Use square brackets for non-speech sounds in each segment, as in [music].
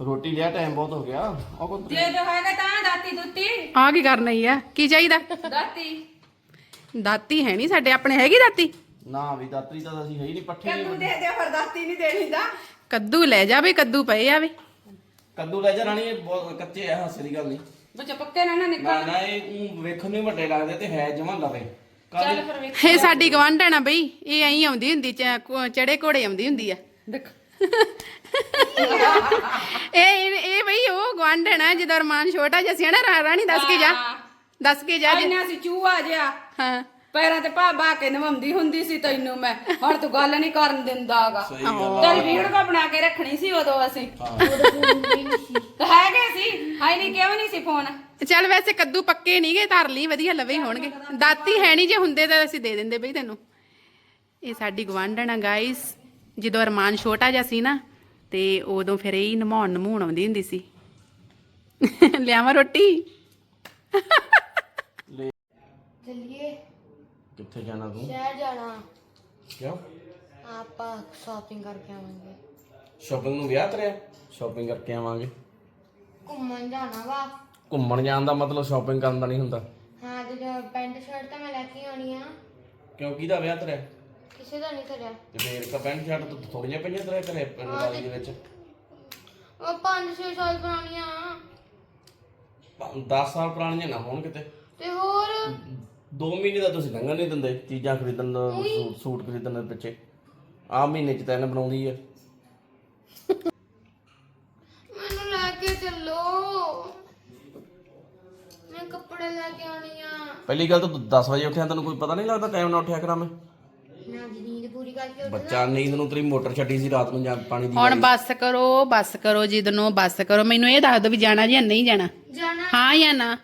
ਰੋਟੀ ਲਿਆ ਟਾਈਮ ਬਹੁਤ ਹੋ ਗਿਆ। ਉਹ ਕੋ ਜੇ ਜੋ ਹੈਗਾ ਤਾਂ ਦਾਤੀ ਦੁੱਤੀ। ਆ ਕੀ ਕਰਨਾ ਹੀ ਆ? ਕੀ ਚਾਹੀਦਾ? ਦਾਤੀ। ਦਾਤੀ ਹੈ ਨਹੀਂ ਸਾਡੇ ਆਪਣੇ ਹੈਗੀ ਦਾਤੀ? ਨਾ ਵੀ ਦਾਤਰੀ ਤਾਂ ਅਸੀਂ ਹੈ ਹੀ ਨਹੀਂ ਪੱਠੇ ਕੱਦੂ ਨਹੀਂ ਦੇ ਦੇ ਫਿਰ ਦਾਤੀ ਨਹੀਂ ਦੇਣੀ ਦਾ ਕੱਦੂ ਲੈ ਜਾ ਵੀ ਕੱਦੂ ਪਏ ਆ ਵੀ। ਕੱਦੂ ਲੈ ਜਾ ਰਾਣੀ ਇਹ ਬਹੁਤ ਕੱਚੇ ਆ ਹਾਸੇ ਦੀ ਗੱਲ ਨਹੀਂ। ਬੱਚਾ ਪੱਕੇ ਨਾ ਨਾ ਨਿਕਲ। ਨਾ ਇਹ ਊਂ ਵੇਖਣ ਨੂੰ ਹੀ ਵੱਡੇ ਲੱਗਦੇ ਤੇ ਹੈ ਜਮਾਂ ਲਵੇ। ਚੱਲ ਫਿਰ ਵੇਖ ਇਹ ਸਾਡੀ ਗਵਾਂਢਣ ਆ ਬਈ ਇਹ ਐਂ ਆਉਂਦੀ ਹੁੰਦੀ ਚ- ਚੜੇ ਘੋੜੇ ਆਉਂਦੀ ਹੁੰਦੀ ਆ। ਦੇਖ। ਇਹ ਇਹ ਇਹ ਬਈ ਉਹ ਗਵਾਂਢਣ ਆ ਜਦੋਂ ਅਰਮਾਨ ਛੋਟਾ ਜਿਹਾ ਸੀ ਨਾ ਰਾ- ਰਾਣੀ ਦੱਸ ਕੇ ਜਾ ਦੱਸ ਕੇ ਜਾ ਜੇ- ਆਇਨਾ ਸੀ ਚੂਹਾ ਜਿਆ ਹਾਂ। ਪੈਰਾਂ ਤੇ ਪਾ ਬਾ ਕੇ ਨਵੰਦੀ ਹੁੰਦੀ ਸੀ ਤੈਨੂੰ ਮੈਂ। ਹੁਣ ਤੂੰ ਗੱਲ ਨਹੀਂ ਕਰਨ ਦਿੰਦਾਗਾ ਸਹੀ ਗੱਲ ਆ। ਤੇਰੀ ਵੀਡੀਓ ਬਣਾ ਕੇ ਰੱਖਣੀ ਸੀ ਉਦੋਂ ਅਸੀਂ। ਤਾਂ ਹੈਗੇ ਸੀ। ਹਾਈ ਨਹੀਂ ਕਿਉਂ ਨਹੀਂ ਸੀ ਫੋਨ? ਚੱਲ ਵੈਸੇ ਕੱਦੂ ਪੱਕੇ ਨਹੀਂਗੇ ਧਰ ਲਈ ਵਧੀਆ ਲਵੇ ਹੀ ਹੋਣਗੇ। ਦਾਤੀ ਹੈ ਨਹੀਂ ਜੇ ਹੁੰਦੇ ਤਾਂ ਅਸੀਂ ਦੇ ਦਿੰਦੇ ਬਈ ਤੈਨੂੰ। ਇਹ ਸਾਡੀ ਗਵਾਂਢਣ ਆ ਗਾਇਸ ਜਦੋਂ ਅਰਮਾਨ ਛੋਟਾ ਜਿਹਾ ਸੀ ਨਾ ਤੇ ਉਦੋਂ ਫਿਰ ਇਹ ਨਮਾਉਣ ਨਮਾਉਣ ਆਉਂਦੀ ਹੁੰਦੀ ਸੀ। ਲਿਆਵਾਂ ਰੋਟੀ? ਕਿੱਥੇ ਜਾਣਾ ਤੂੰ? ਸ਼ਹਿਰ ਜਾਣਾ। ਕਿਉਂ? ਆਪਾਂ ਸ਼ਾਪਿੰਗ ਕਰਕੇ ਆਵਾਂਗੇ। ਸ਼ਾਪਿੰਗ ਨੂੰ ਵਿਆਹ ਤਰਿਆ ਸ਼ਾਪਿੰਗ ਕਰਕੇ ਆਵਾਂਗੇ। ਘੁੰਮਣ ਜਾਣਾ ਵਾ। ਘੁੰਮਣ ਜਾਣ ਦਾ ਮਤਲਬ ਸ਼ਾਪਿੰਗ ਕਰਨ ਦਾ ਨਹੀਂ ਹੁੰਦਾ। ਹਾਂ ਤੇ ਪੈਂਟ ਸ਼ਰਟ ਤਾਂ ਮੈਂ ਲੈ ਕੇ ਆਉਣੀ ਆ। ਕਿਉਂ? ਕਿਹਦਾ ਵਿਆਹ ਤਰਿਆ ਕਿਸੇ ਦਾ ਨਹੀਂ ਧਰਿਆ। ਤੇ ਫੇਰ ਕਾ ਪੈਂਟ ਸ਼ਰਟ ਤਾਂ ਥੋੜੀਆਂ ਪਈਆਂ ਤੇਰੇ ਵਿੱਚ। ਉਹ 5-6 ਸਾਲ ਪੁਰਾਣੀਆਂ। ਨਾ ਹੋਣ ਕਿਤੇ। ਤੇ ਹੋਰ? 2 ਮਹੀਨੇ ਦਾ ਤੁਸੀਂ ਲੰਘਣ ਨਹੀਂ ਦਿੰਦੇ ਚੀਜ਼ਾਂ ਖਰੀਦਣ ਦਾ, ਸੂਟ- ਖਰੀਦਣ ਦੇ ਪਿੱਛੇ। ਆ ਮਹੀਨੇ ਚ ਤਾਂ ਇਹਨੇ ਬਣਾਉਂਦੀ ਹੈ ਮੈਨੂੰ ਲੈ ਕੇ ਚੱਲੋ। ਮੈਂ ਕੱਪੜੇ ਲੈ ਕੇ ਆਉਣੀ ਆ। ਪਹਿਲੀ ਗੱਲ ਤਾਂ ਤੂੰ 10 ਵਜੇ ਉੱਠਿਆ ਤੈਨੂੰ ਕੋਈ ਪਤਾ ਨਹੀਂ ਲੱਗਦਾ ਟਾਈਮ ਨਾਲ ਉੱਠਿਆ ਕਰਾਂ ਮੈਂ। ਬੱਚਾ ਨੀਂਦ ਨੂੰ ਤੇਰੀ ਮੋਟਰ ਛੱਡੀ ਸੀ ਰਾਤ ਨੂੰ ਪਾਣੀ ਦੀ ਹੁਣ ਬੱਸ ਕਰੋ ਬੱਸ ਕਰੋ ਜਿੱਦ ਨੂੰ ਬੱਸ ਕਰੋ। ਮੈਨੂੰ ਇਹ ਦੱਸ ਦਿਓ ਵੀ ਜਾਣਾ ਜਾਂ ਨਹੀਂ ਜਾਣਾ? ਹਾਂ ਜਾਂ ਨਾ?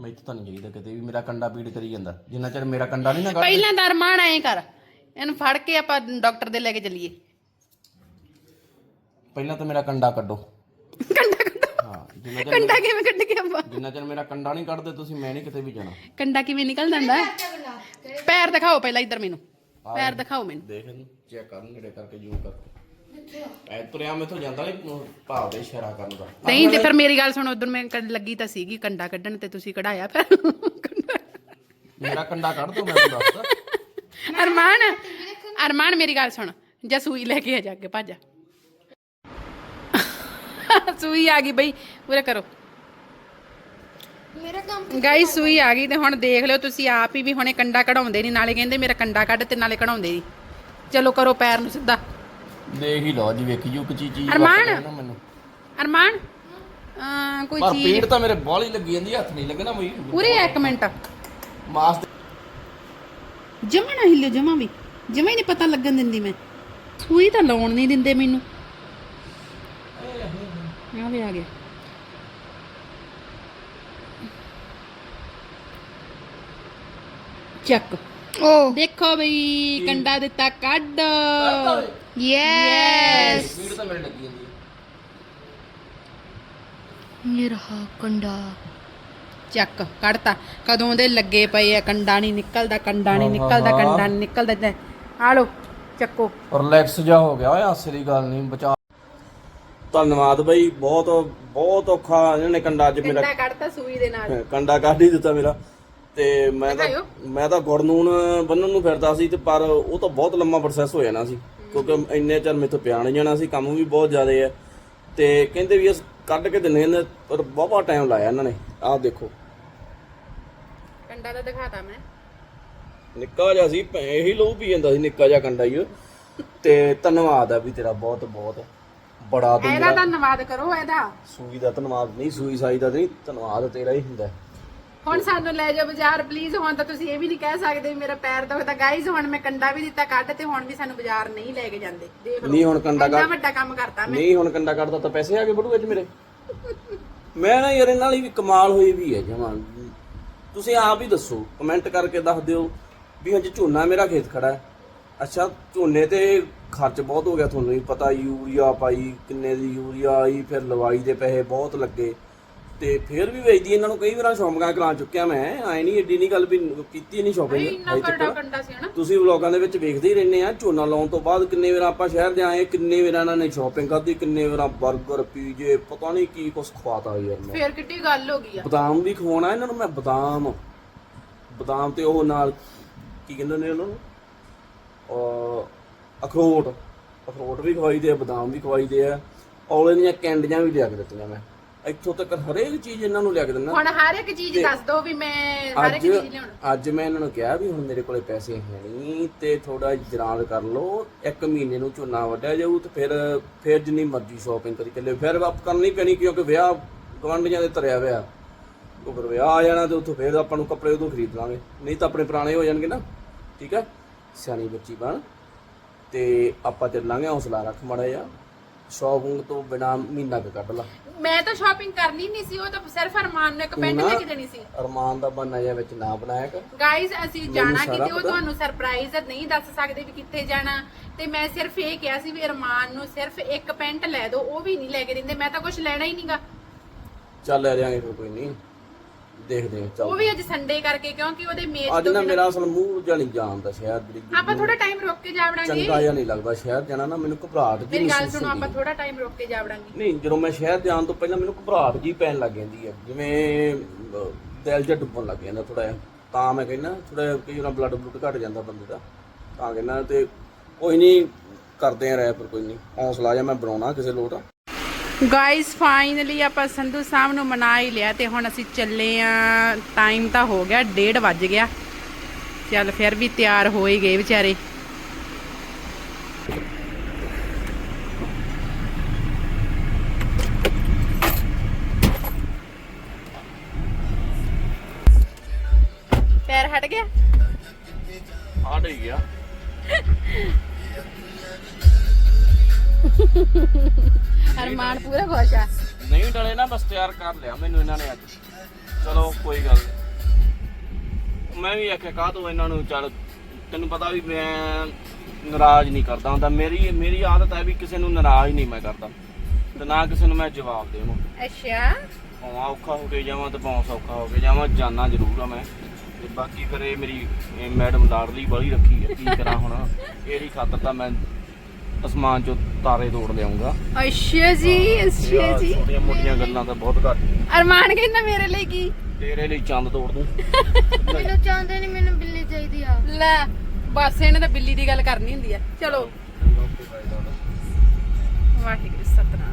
ਮੈਂ ਤਾਂ ਨਹੀਂ ਜਾਈਦਾ ਕਿਤੇ ਵੀ ਮੇਰਾ ਕੰਡਾ ਪੀੜ ਕਰੀ ਜਾਂਦਾ। ਜਿੰਨਾ ਚਿਰ ਮੇਰਾ ਕੰਡਾ ਨਹੀਂ ਨਾ ਪਹਿਲਾਂ ਤਾਂ ਅਰਮਾਨ ਕਰ। ਇਹਨੂੰ ਫੜ ਕੇ ਆਪਾਂ ਡਾਕਟਰ ਦੇ ਲੈ ਕੇ ਚੱਲੀਏ। ਪਹਿਲਾਂ ਤਾਂ ਮੇਰਾ ਕੰਡਾ ਕੱਢੋ। ਕੰਡਾ ਕਿਵੇਂ ਕੱਢ ਕੇ ਆਪਾਂ? ਜਿੰਨਾ ਚਿਰ ਮੇਰਾ ਕੰਡਾ ਨਹੀਂ ਕੱਢਦੇ ਤੁਸੀਂ ਮੈਂ ਨਹੀਂ ਕਿਤੇ ਵੀ ਜਾਣਾ। ਕੰਡਾ ਕਿਵੇਂ ਨਿਕਲ ਜਾਂਦਾ ਪੈਰ ਦਿਖਾਓ ਪਹਿਲਾਂ ਇੱਧਰ ਮੈਨੂੰ। ਪੈਰ ਦਿਖਾਓ ਮੈਨੂੰ। ਦੇਖ ਇਹਨੂੰ ਚੈੱਕ ਕਰ ਨੇੜੇ ਕਰਕੇ ਜ਼ੂਮ ਕਰਕੇ ਐ ਤੁਰਿਆ ਮੈਥੋਂ ਜਾਂਦਾ ਨਹੀਂ ਭਾਵ ਦੇ ਇਸ਼ਾਰਾ ਕਰਨ ਦਾ। ਨਹੀਂ ਤੇ ਫਿਰ ਮੇਰੀ ਗੱਲ ਸੁਣੋ ਉਦੋਂ ਮੈਂ ਲੱਗੀ ਤਾਂ ਸੀਗੀ ਕੰਡਾ ਕੱਢਣ ਤੇ ਤੁਸੀਂ ਕਢਾਇਆ ਫਿਰ। ਮੇਰਾ ਕੰਡਾ ਕੱਢ ਦੋ ਮੈਂ ਤੈਨੂੰ ਅਰਮਾਨ ਅਰਮਾਨ ਮੇਰੀ ਗੱਲ ਸੁਣ। ਜਾ ਲੈ ਕੇ ਆ ਜਾ ਕੇ ਭੱਜ ਜਾ। ਸੂਈ ਆ ਗਈ ਬਈ ਪੂਰਾ ਕਰੋ। ਮੇਰਾ ਕੰਮ ਗਾਈਸ ਸੂਈ ਆ ਗਈ ਤੇ ਹੁਣ ਦੇਖ ਲਿਓ ਤੁਸੀਂ ਆਪ ਹੀ ਵੀ ਹੁਣੇ ਕੰਡਾ ਕਢਾਉਂਦੇ ਨਹੀਂ ਨਾਲੇ ਕਹਿੰਦੇ ਮੇਰਾ ਕੰਡਾ ਕੱਢ ਤੇ ਨਾਲੇ ਕਢਾਉਂਦੇ ਨਹੀਂ ਚਲੋ ਕਰੋ ਪੈਰ ਨੂੰ ਸਿੱਧਾ। ਦੇਖ ਹੀ ਲਓ ਜੀ ਵੇਖੀ ਜੂ ਕਿ ਚੀਜ਼ ਅਰਮਾਨ? ਅਰਮਾਨ? ਕੋਈ ਚੀਜ਼ ਪਰ ਪੀੜ ਤਾਂ ਮੇਰੇ ਬੋਲੀ ਲੱਗੀ ਜਾਂਦੀ ਹੱਥ ਨਹੀਂ ਲੱਗਣਾ ਮਈ ਪੂਰੇ 1 ਮਿੰਟ। ਮਾਸ ਜਮਾ ਨਾ ਹਿੱਲਿਓ ਜਮਾ ਵੀ। ਜਮਾ ਹੀ ਨਹੀਂ ਪਤਾ ਲੱਗਣ ਦਿੰਦੀ ਮੈਂ। ਸੂਈ ਤਾਂ ਲਾਉਣ ਨਹੀਂ ਦਿੰਦੇ ਮੈਨੂੰ। ਆ ਵੀ ਆ ਗਿਆ ਚੱਕ। ਓ। ਦੇਖੋ ਬਈ ਕੰਡਾ ਦਿੱਤਾ ਕੱਢ। ਯੈਸ ਸਪੀਡ ਕੰਡਾ। ਚੱਕ ਕੱਢਤਾ। ਕਦੋਂ ਦੇ ਲੱਗੇ ਪਏ ਆ ਕੰਡਾ ਨਹੀਂ ਨਿਕਲਦਾ ਕੰਡਾ ਨਹੀਂ ਨਿਕਲਦਾ ਕੰਡਾ ਨਹੀਂ ਨਿਕਲਦਾ ਆ ਲੋ ਚੱਕੋ। ਰਿਲੈਕਸ ਜਾ ਹੋ ਗਿਆ ਓਏ ਹਾਸੇ ਗੱਲ ਨਹੀਂ ਬਚਾ ਧੰਨਵਾਦ ਬਈ ਬਹੁਤ ਬਹੁਤ ਔਖਾ ਇਹਨਾਂ ਨੇ ਕੰਡਾ ਅੱਜ ਮੇਰਾ ਕੰਡਾ ਕੱਢਤਾ ਸੂਈ ਦੇ ਨਾਲ। ਕੰਡਾ ਕੱਢ ਹੀ ਦਿੱਤਾ ਮੇਰਾ। ਤੇ ਮੈਂ ਤਾਂ। ਮੈਂ ਤਾਂ ਗੁੜ ਨੂਨ ਬੰਨਣ ਨੂੰ ਫਿਰਦਾ ਸੀ ਤੇ ਪਰ ਉਹ ਤਾਂ ਬਹੁਤ ਲੰਮਾ ਪ੍ਰੋਸੈਸ ਹੋ ਜਾਣਾ ਸੀ ਕਿਉਂਕਿ ਇੰਨੇ ਚਿਰ ਮੇਥੋਂ ਪਿਆ ਨਹੀਂ ਜਾਣਾ ਸੀ ਕੰਮ ਵੀ ਬਹੁਤ ਜ਼ਿਆਦਾ ਹੈ ਤੇ ਕਹਿੰਦੇ ਵੀ ਅਸ ਕੱਢ ਕੇ ਦਿੰਨੇ ਨੇ ਪਰ ਬਹੁਤ ਟਾਈਮ ਲਾਇਆ ਇਹਨਾਂ ਨੇ। ਆਹ ਦੇਖੋ। ਕੰਡਾ ਤਾਂ ਦਿਖਾਤਾ ਮੈਂ। ਨਿੱਕਾ ਜਿਹਾ ਸੀ ਇਹੀ ਲਹੂ ਪੀ ਜਾਂਦਾ ਸੀ ਨਿੱਕਾ ਜਿਹਾ ਕੰਡਾ ਹੀ। ਤੇ ਧੰਨਵਾਦ ਆ ਵੀ ਤੇਰਾ ਬਹੁਤ ਬਹੁਤ। ਬੜਾ ਤੂੰ ਇਹਦਾ ਮੇਰਾ ਧੰਨਵਾਦ ਕਰੋ ਇਹਦਾ। ਸੂਈ ਦਾ ਧੰਨਵਾਦ ਨਹੀਂ ਸੂਈ ਸਾਈ ਦਾ ਨਹੀਂ ਧੰਨਵਾਦ ਤੇਰਾ ਹੀ ਹੁੰਦਾ। ਹੈ। ਹੁਣ ਸਾਨੂੰ ਲੈ ਜਾਓ ਬਾਜ਼ਾਰ ਪਲੀਜ਼ ਹੁਣ ਤਾਂ ਤੁਸੀਂ ਇਹ ਵੀ ਨਹੀਂ ਕਹਿ ਸਕਦੇ ਵੀ ਮੇਰਾ ਪੈਰ ਦੁਖਦਾ। ਗਾਈਜ਼ ਹੁਣ ਮੈਂ ਕੰਡਾ ਵੀ ਦਿੱਤਾ ਕੱਢ ਤੇ ਹੁਣ ਵੀ ਸਾਨੂੰ ਬਾਜ਼ਾਰ ਨਹੀਂ ਲੈ ਕੇ ਜਾਂਦੇ। ਦੇਖ ਲਓ ਨਹੀਂ ਹੁਣ ਕੰਡਾ ਇੰਨਾ ਕੱਢ ਵੱਡਾ ਕੰਮ ਕਰਤਾ ਮੈਂ। ਨਹੀਂ ਹੁਣ ਕੰਡਾ ਕੱਢਦਾ ਤਾਂ ਪੈਸੇ ਆ ਗਏ ਬੜੂ ਵਿੱਚ ਮੇਰੇ। ਮੈਂ ਨਾ ਯਾਰ ਇਹਨਾਂ ਹੀ ਵੀ ਕਮਾਲ ਹੋਈ ਵੀ ਹੈ ਜਮਾਂ। ਤੁਸੀਂ ਆਪ ਹੀ ਦੱਸੋ ਕਮੈਂਟ ਕਰਕੇ ਦੱਸ ਦਿਓ ਵੀ ਹਜੇ ਝੋਨਾ ਮੇਰਾ ਖੇਤ ਖੜਾ ਹੈ। ਅੱਛਾ ਝੋਨੇ ਤੇ ਖਰਚ ਬਹੁਤ ਹੋ ਗਿਆ ਤੁਹਾਨੂੰ ਵੀ ਪਤਾ ਯੂਰੀਆ ਪਾਈ ਕਿੰਨੇ ਦੀ ਯੂਰੀਆ ਆਈ ਫਿਰ ਲਵਾਈ ਦੇ ਪੈਸੇ ਬਹੁਤ ਲੱਗੇ। ਤੇ ਫੇਰ ਵੀ ਵੇਚਦੀ ਇਹਨਾਂ ਨੂੰ ਕਈ ਵਾਰ ਸ਼ੌਂਪਾਂ ਕਰਾ ਚੁੱਕਿਆ ਮੈਂ। ਐ ਨਹੀਂ ਏਡੀ ਨਹੀਂ ਗੱਲ ਵੀ ਕੀਤੀ ਨਹੀਂ ਸ਼ੌਪਿੰਗ ਇੰਨਾ ਕੰਡਾ ਸੀ ਹਨਾ? ਤੁਸੀਂ ਵਲੋਗਾਂ ਦੇ ਵਿੱਚ ਵੇਖਦੇ ਹੀ ਰਹਿੰਦੇ ਆ ਝੋਨਾ ਲਾਉਣ ਤੋਂ ਬਾਅਦ ਕਿੰਨੇ ਵਾਰ ਆਪਾਂ ਸ਼ਹਿਰ ਦੇ ਆਏ ਕਿੰਨੇ ਵਾਰ ਇਹਨਾਂ ਨੇ ਸ਼ਾਪਿੰਗ ਕਰਦੀ ਕਿੰਨੇ ਵਾਰ 버ਗਰ ਪੀਜੇ ਪਤਾ ਨਹੀਂ ਕੀ ਕੁਛ ਖਵਾਤਾ ਯਾਰ ਮੈਂ। ਫੇਰ ਕਿੱਡੀ ਗੱਲ ਹੋ ਗਈ ਆ। ਬਦਾਮ ਵੀ ਖਵਾਉਣਾ ਇਹਨਾਂ ਨੂੰ ਮੈਂ ਬਦਾਮ। ਬਦਾਮ ਤੇ ਉਹ ਨਾਲ ਕੀ ਕਹਿੰਦੇ ਨੇ ਉਹਨਾਂ ਨੂੰ? ਅਖਰੋਟ ਅਖਰੋਟ ਵੀ ਖਵਾਈਦੇ ਆ ਬਦਾਮ ਵੀ ਖਵਾਈਦੇ ਆ। ਔਲੇ ਦੀਆਂ ਕੈਂਡੀਆਂ ਵੀ ਲਿਆ ਕੇ ਦਿੱਤੀਆਂ ਮੈਂ। ਇੱਥੋਂ ਤੱਕ ਹਰੇਕ ਚੀਜ਼ ਇਹਨਾਂ ਨੂੰ ਲਿਆ ਕੇ ਦਿੰਦਾ। ਹੁਣ ਹਰ ਇੱਕ ਚੀਜ਼ ਦੱਸ ਦੋ ਵੀ ਮੈਂ ਹਰ ਇੱਕ ਅੱਜ ਚੀਜ਼ ਲਿਆਉਣਾ। ਅੱਜ ਮੈਂ ਇਹਨਾਂ ਨੂੰ ਕਿਹਾ ਵੀ ਹੁਣ ਮੇਰੇ ਕੋਲੇ ਪੈਸੇ ਹੈ ਨਹੀਂ ਤੇ ਥੋੜਾ ਜਰਾਲ ਕਰ ਲਓ। ਇੱਕ ਮਹੀਨੇ ਨੂੰ ਝੋਨਾ ਵੱਢਿਆ ਜਾਊ ਤੇ ਫਿਰ ਫਿਰ ਜਿੰਨੀ ਮਰਜ਼ੀ ਸ਼ਾਪਿੰਗ ਕਰੀ ਚੱਲੇ। ਫਿਰ ਆਪ ਕਰਨੀ ਪੈਣੀ ਕਿਉਂਕਿ ਵਿਆਹ ਗਵਾਂਢੀਆਂ ਦੇ ਧਰਿਆ ਵਿਆਹ ਉਹ ਫਿਰ ਵਿਆਹ ਆ ਜਾਣਾ ਤੇ ਉੱਥੋਂ ਫਿਰ ਆਪਾਂ ਨੂੰ ਕੱਪੜੇ ਉਦੋਂ ਖਰੀਦ ਲਾਂਗੇ। ਨਹੀਂ ਤਾਂ ਆਪਣੇ ਪੁਰਾਣੇ ਹੋ ਜਾਣਗੇ ਨਾ। ਠੀਕ ਹੈ ਸਿਆਣੀ ਬੱਚੀ ਬਣ। ਤੇ ਆਪਾਂ ਚੱਲਾਂਗੇ ਹੌਸਲਾ ਰੱਖ ਮਾੜਾ ਜਿਹਾ। ਸ਼ਾਪਿੰਗ ਤੋਂ ਬਿਨਾ ਮਹੀਨਾ ਕੁ ਕੱਢ ਲਾ। ਮੈਂ ਤਾਂ ਸ਼ਾਪਿੰਗ ਕਰਨੀ ਨਹੀਂ ਸੀ ਉਹ ਤਾਂ ਸਿਰਫ ਅਰਮਾਨ ਨੂੰ ਇੱਕ ਪੈਂਟ ਲੈ ਕੇ ਦੇਣੀ ਸੀ। ਅਰਮਾਨ ਦਾ ਬਹਾਨਾ ਜਿਹਾ ਵਿੱਚ ਨਾ ਬਣਾਇਆ ਕਰ। ਗਾਇਜ਼ ਅਸੀਂ ਜਾਣਾ ਕਿਤੇ ਉਹ। ਤੁਹਾਨੂੰ ਸਰਪ੍ਰਾਈਜ਼ ਨਹੀਂ ਦੱਸ ਸਕਦੇ ਵੀ ਕਿੱਥੇ ਜਾਣਾ। ਤੇ ਮੈਂ ਸਿਰਫ ਇਹ ਕਿਹਾ ਸੀ ਵੀ ਅਰਮਾਨ ਨੂੰ ਸਿਰਫ ਇੱਕ ਪੈਂਟ ਲੈ ਦਿਓ ਉਹ ਵੀ ਨਹੀਂ ਲੈ ਕੇ ਦਿੰਦੇ। ਮੈਂ ਤਾਂ ਕੁਝ ਲੈਣਾ ਹੀ ਨਹੀਂਗਾ ਚੱਲ ਲੈ ਜਾਾਂਗੇ ਕੋਈ ਨਹੀਂ। ਦੇਖਦੇ ਹਾਂ ਚੱਲ। ਉਹ ਵੀ ਅੱਜ ਸੰਡੇ ਕਰਕੇ ਕਿਉਂਕਿ ਉਹਦੇ ਮੇਚ ਅੱਜ ਨਾ ਮੇਰਾ ਅਸਲ ਮੂੰਹ ਜਾਣੀ ਜਾਣਦਾ ਸ਼ਹਿਰ ਦੀ ਆਪਾਂ ਥੋੜਾ ਟਾਈਮ ਰੁਕ ਕੇ ਜਾਵੜਾਂਗੇ ਚੰਗਾ ਜਿਹਾ ਨਹੀਂ ਲੱਗਦਾ ਸ਼ਹਿਰ ਜਾਣਾ ਨਾ ਮੈਨੂੰ ਘਬਰਾਹਟ ਜੀ ਮੇਰੀ ਗੱਲ ਸੁਣੋ ਆਪਾਂ ਥੋੜਾ ਟਾਈਮ ਰੁਕ ਕੇ ਜਾਵੜਾਂਗੇ ਨਹੀਂ ਜਦੋਂ ਮੈਂ ਸ਼ਹਿਰ ਜਾਣ ਤੋਂ ਪਹਿਲਾਂ ਮੈਨੂੰ ਘਬਰਾਹਟ ਜੀ ਪੈਣ ਲੱਗ ਜਾਂਦੀ ਹੈ ਜਿਵੇਂ ਅਹ, ਦਿਲ ਜਿਹਾ ਡੁੱਬਣ ਲੱਗ ਜਾਂਦਾ ਥੋੜਾ ਜਿਹਾ। ਤਾਂ ਮੈਂ ਕਹਿੰਦਾ ਥੋੜਾ ਕਈ ਵਾਰ ਬਲੱਡ ਬਲੂਡ ਘਟ ਜਾਂਦਾ ਬੰਦੇ ਦਾ। ਤਾਂ ਕਹਿੰਦਾ ਤੇ ਕੋਈ ਨਹੀਂ ਕਰਦੇ ਆ ਰਹਿ ਪਰ ਕੋਈ ਨਹੀਂ। ਹੌਸਲਾ ਜਿਹਾ ਮੈਂ ਬਣਾਉਣਾ ਕਿਸੇ ਲੋਟ ਗਾਇਸ ਫਾਈਨਲੀ ਆਪਾਂ ਸੰਧੂ ਸਾਹਿਬ ਨੂੰ ਮਨਾ ਹੀ ਲਿਆ ਤੇ ਹੁਣ ਅਸੀਂ ਚੱਲੇ ਆ। ਟਾਈਮ ਤਾਂ ਹੋ ਗਿਆ 1:30 ਵੱਜ ਗਿਆ। ਚੱਲ ਫਿਰ ਵੀ ਤਿਆਰ ਹੋ ਹੀ ਗਏ ਵਿਚਾਰੇ। ਕਰ ਲਿਆ ਮੈਨੂੰ ਇਹਨਾਂ ਨੇ ਅੱਜ। ਚਲੋ ਕੋਈ ਗੱਲ। ਮੈਂ ਵੀ ਆਖਿਆ ਕਾਹ ਤੋਂ ਇਹਨਾਂ ਨੂੰ ਚੱਲ ਤੈਨੂੰ ਪਤਾ ਵੀ ਮੈਂ ਨਾਰਾਜ਼ ਨਹੀਂ ਕਰਦਾ ਹੁੰਦਾ। ਮੇਰੀ ਮੇਰੀ ਆਦਤ ਹੈ ਵੀ ਕਿਸੇ ਨੂੰ ਨਾਰਾਜ਼ ਨਹੀਂ ਮੈਂ ਕਰਦਾ। ਤੇ ਨਾ ਕਿਸੇ ਨੂੰ ਮੈਂ ਜਵਾਬ ਦੇਵਾਂ ਅੱਛਾ। ਭਾਵੇਂ ਔਖਾ ਹੋ ਕੇ ਜਾਵਾਂ ਤੇ ਭਾਵੇਂ ਸੌਖਾ ਹੋ ਕੇ ਜਾਵਾਂ। ਜਾਨਾ ਜ਼ਰੂਰ ਆ ਮੈਂ। ਤੇ ਬਾਕੀ ਫਿਰ ਇਹ ਮੇਰੀ ਮੈਡਮ ਲਾਡਲੀ ਬੜੀ ਰੱਖੀ ਹੈ। ਕੀ ਕਰਾਂ ਹੁਣ? ਇਹਦੀ ਖਾਤਰ ਤਾਂ ਮੈਂ ਅਸਮਾਨ ਚੋਂ ਤਾਰੇ ਤੋੜ ਲਿਆਉਂਗਾ। ਅੱਛਾ ਜੀ ਅੱਛਾ ਜੀ। ਛੋਟੀਆਂ ਮੋਟੀਆਂ ਗੱਲਾਂ ਤਾਂ ਬਹੁਤ ਘੱਟ। ਅਰਮਾਨ ਕਹਿੰਦਾ ਮੇਰੇ ਲਈ ਕੀ? ਤੇਰੇ ਲਈ ਚੰਦ ਤੋੜ ਦੂੰ। [laughs] ਮੈਨੂੰ ਚਾਹੁੰਦੇ ਨਹੀਂ ਮੈਨੂੰ ਬਿੱਲੀ ਚਾਹੀਦੀ ਆ। ਲੈ ਬਸ ਇਹਨੇ ਤਾਂ ਬਿੱਲੀ ਦੀ ਗੱਲ ਕਰਨੀ ਹੁੰਦੀ ਆ। ਚਲੋ। ਵਾਹਿਗੁਰੂ ਸਤਨਾਮ।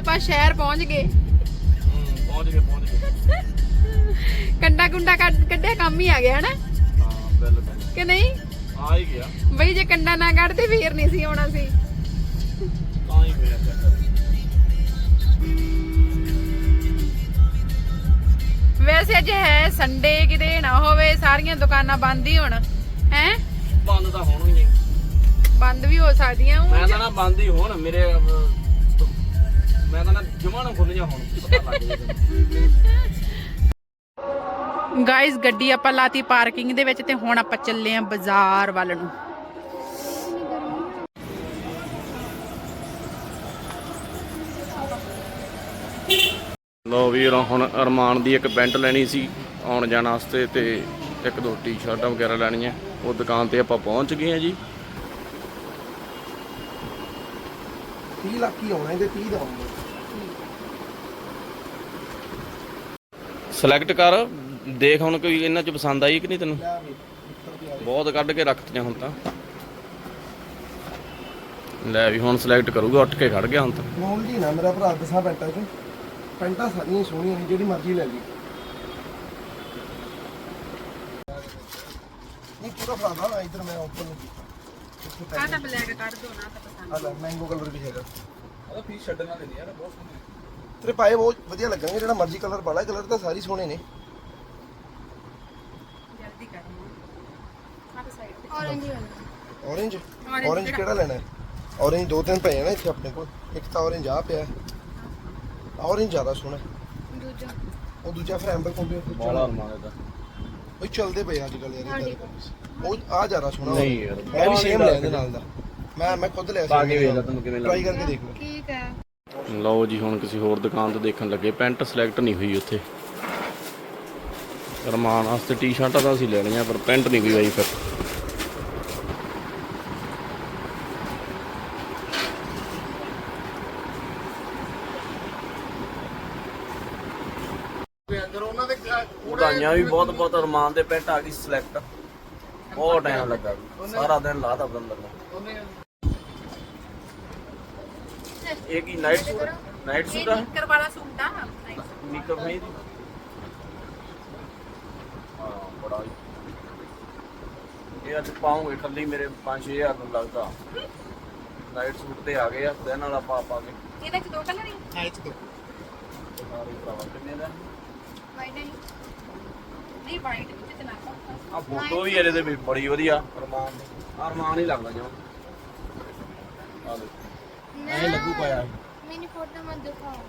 ਆਪਾਂ ਸ਼ਹਿਰ ਪਹੁੰਚ ਗਏ। ਪਹੁੰਚ ਗਏ ਪਹੁੰਚ ਗਏ। ਕੰਡਾ ਕੁੰਡਾ ਕੱਢ- ਕੱਢਿਆ ਕੰਮ ਹੀ ਆ ਗਿਆ ਹਨਾ? ਹਾਂ ਬਿਲਕੁਲ ਕਿ ਨਹੀਂ? ਆ ਹੀ ਗਿਆ। ਬਈ ਜੇ ਕੰਡਾ ਨਾ ਕੱਢਦੇ ਫੇਰ ਨਹੀਂ ਸੀ ਆਉਣਾ ਸੀ। ਤਾਂ ਹੀ ਹੋਇਆ ਚੱਕਰ ਵੈਸੇ ਅੱਜ ਹੈ ਸੰਡੇ ਕਿਤੇ ਨਾ ਹੋਵੇ ਸਾਰੀਆਂ ਦੁਕਾਨਾਂ ਬੰਦ ਹੀ ਹੋਣ। ਹੈ? ਬੰਦ ਤਾਂ ਹੋਣ ਹੀ ਨਹੀਂ ਬੰਦ ਵੀ ਹੋ ਸਕਦੀਆਂ ਮੈਂ ਤਾਂ ਨਾ ਬੰਦ ਹੀ ਹੋਣ ਮੇਰੇ ਮੈਂ ਤਾਂ ਨਾ ਜਮਾਂ ਨਾ ਖੁੱਲ ਜਾ ਹੁਣ ਪਤਾ ਲੱਗ ਜਾਏ ਗਾਇਸ ਗੱਡੀ ਆਪਾਂ ਲਾਤੀ ਪਾਰਕਿੰਗ ਦੇ ਵਿੱਚ ਤੇ ਹੁਣ ਆਪਾਂ ਚੱਲੇ ਆਂ ਬਾਜ਼ਾਰ ਵੱਲ ਨੂੰ। ਲੋ ਵੀਰ ਹੁਣ ਅਰਮਾਨ ਦੀ ਇੱਕ ਪੈਂਟ ਲੈਣੀ ਸੀ ਆਉਣ ਜਾਣ ਵਾਸਤੇ ਤੇ ਇੱਕ ਦੋ ਟੀ-ਸ਼ਰਟਾਂ ਵਗੈਰਾ ਲੈਣੀਆਂ। ਉਹ ਦੁਕਾਨ ਤੇ ਆਪਾਂ ਪਹੁੰਚ ਗਏ ਆ ਜੀ। 30 ਲੱਖ ਹੀ ਆਉਣਾ ਇਹਦੇ 30 ਦਾ ਆਉਣਾ ਸਿਲੈਕਟ ਕਰ। ਦੇਖ ਹੁਣ ਕੋਈ ਇਹਨਾਂ ਚ ਪਸੰਦ ਆਈ ਕਿ ਨਹੀਂ ਤੈਨੂੰ? ਆ ਬਹੁਤ ਕੱਢ ਕੇ ਰੱਖਤੀਆਂ ਹੁਣ ਤਾਂ। ਲੈ ਵੀ ਹੁਣ ਸਿਲੈਕਟ ਕਰੂਗਾ ਉੱਠ ਕੇ ਖੜ ਗਿਆ ਹੁਣ ਤਾਂ। ਮੋਲ ਜੀ ਨਾ ਮੇਰਾ ਭਰਾ ਦਸਾਂ ਪੈਂਟਾਂ ਚ। ਪੈਂਟਾਂ ਸਾਰੀਆਂ ਸੋਹਣੀਆਂ ਨੇ ਜਿਹੜੀ ਮਰਜ਼ੀ ਲੈ ਲਈ। ਨਹੀਂ ਪੂਰਾ ਨਾ ਇਧਰ ਮੈਂ ਓਪਨ ਨਹੀਂ ਕੀਤਾ। ਆਹ ਤਾਂ ਬਲੈਕ ਕੱਢ ਦੋ ਨਾ ਤਾਂ ਪਸੰਦ ਆ ਲੈ ਮੈਂਗੋ ਕਲਰ ਵੀ ਹੈਗਾ। ਉਹਦਾ ਫੀਸ ਛੱਡਣ ਨਹੀਂ ਯਾਰ ਬਹੁਤ ਸੋਹਣੇ ਤੇਰੇ ਪਾਏ ਬਹੁਤ ਵਧੀਆ ਲੱਗਣਗੇ ਜਿਹੜਾ ਮਰਜ਼ੀ ਕਲਰ ਪਾ ਲੈ ਕਲਰ ਤਾਂ ਸਾਰੇ ਸੋਹਣੇ ਨੇ। ਜਲਦੀ ਕਰ ਆਹ ਸਾਈਡ ਤੇ ਔਰੰਜ ਵਾਲਾ। Orange? Orange orange ਕਿਹੜਾ? ਲੈਣਾ ਹੈ? ਔਰੇਂਜ ਦੋ ਤਿੰਨ ਪਏ ਆ ਨਾ ਇੱਥੇ ਆਪਣੇ ਕੋਲ। ਇੱਕ ਤਾਂ ਔਰੇਂਜ ਆ ਪਿਆ। ਔਰੇਂਜ ਜ਼ਿਆਦਾ ਸੋਹਣਾ ਦੂਜਾ। ਉਹ ਦੂਜਾ ਫਿਰ ਐਂਬਰ ਕੰਬੀ ਬਾਲਾ ਅਰਮਾਨ ਦਾ ਉਹ ਚੱਲਦੇ ਪਏ ਅੱਜ ਕੱਲ ਯਾਰ ਇਦਾਂ ਦੇ ਉਹ ਆ ਜ਼ਿਆਦਾ ਸੋਹਣਾ ਨਹੀਂ ਯਾਰ, ਮੈਂ ਵੀ ਸੇਮ ਲਿਆ ਇਹਦੇ ਨਾਲ ਦਾ। ਮੈਂ ਮੈਂ ਖੁਦ ਲਿਆ ਪਾ ਕੇ ਵੇਖ ਲੈ ਤੈਨੂੰ ਕਿਵੇਂ ਟਰਾਈ ਲੱਗਦਾ। ਕਰਕੇ ਦੇਖ ਲਓ। ਠੀਕ ਹੈ। ਲਓ ਜੀ, ਹੁਣ ਕਿਸੇ ਹੋਰ ਦੁਕਾਨ ਤੇ ਦੇਖਣ ਲੱਗੇ। ਪੈਂਟ ਸਿਲੈਕਟ ਨਹੀਂ ਹੋਈ ਉੱਥੇ। ਰਮਾਨ ਵਾਸਤੇ ਟੀ-ਸ਼ਰਟਾਂ ਤਾਂ ਅਸੀਂ ਲੈਣੀਆਂ ਪਰ ਪੈਂਟ ਨਹੀਂ ਕੋਈ ਆਈ ਫਿਰ। ਵਧਾਈਆਂ ਵੀ ਬਹੁਤ ਬਹੁਤ ਅਰਮਾਨ ਦੇ ਪੈਂਟ ਆ ਗਈ ਸਿਲੈਕਟ ਬਹੁਤ ਟਾਈਮ ਲੱਗਾ। ਸਾਰਾ ਦਿਨ ਲਾਤਾ ਬੰਦਰ ਨੇ। ਇਹ ਕੀ ਨਾਈਟ ਸੂਟ ਨਾਈਟ ਸੂਟ ਆ? ਨਿੱਕਰ ਵਾਲਾ ਸੂਟ ਆ। ਨਿਕਲ ਭਾਈ ਦੀ ਹਾਂ ਬੜਾ ਹੀ। ਇਹ ਅੱਜ ਪਾਉਂਗੇ ਕੱਲੀ ਮੇਰੇ 5-6000 ਨੂੰ ਲੱਗਦਾ। ਨਾਈਟ ਸੂਟ ਤੇ ਆ ਗਏ ਆ ਦਿਨ ਵਾਲਾ ਪਾ ਪਾ ਕੇ। ਇਹਦੇ ਚ ਦੋ ਕਲਰ ਹੀ? ਹਾਂ ਇਹ ਚ ਦੋ। ਸਾਰੇ ਭਰਾਵਾ ਕਿੰਨੇ ਦਾ? ਵਾਈਟ ਨਹੀਂ ਨਹੀਂ ਵਾਈਟ ਵਿੱਚ ਤੇ ਨਾ ਆ ਫੋਟੋ ਵੀ ਇਹਦੇ ਤੇ ਵੀ ਬੜੀ ਵਧੀਆ ਅਰਮਾਨ ਅਰਮਾਨ ਹੀ ਲੱਗਦਾ ਜਿਵੇਂ ਆ ਦੇ ਐ ਲੱਗੂ ਪਾਇਆ ਮੈਨੂੰ ਫੋਟੋ ਮਤ ਦਿਖਾਓ।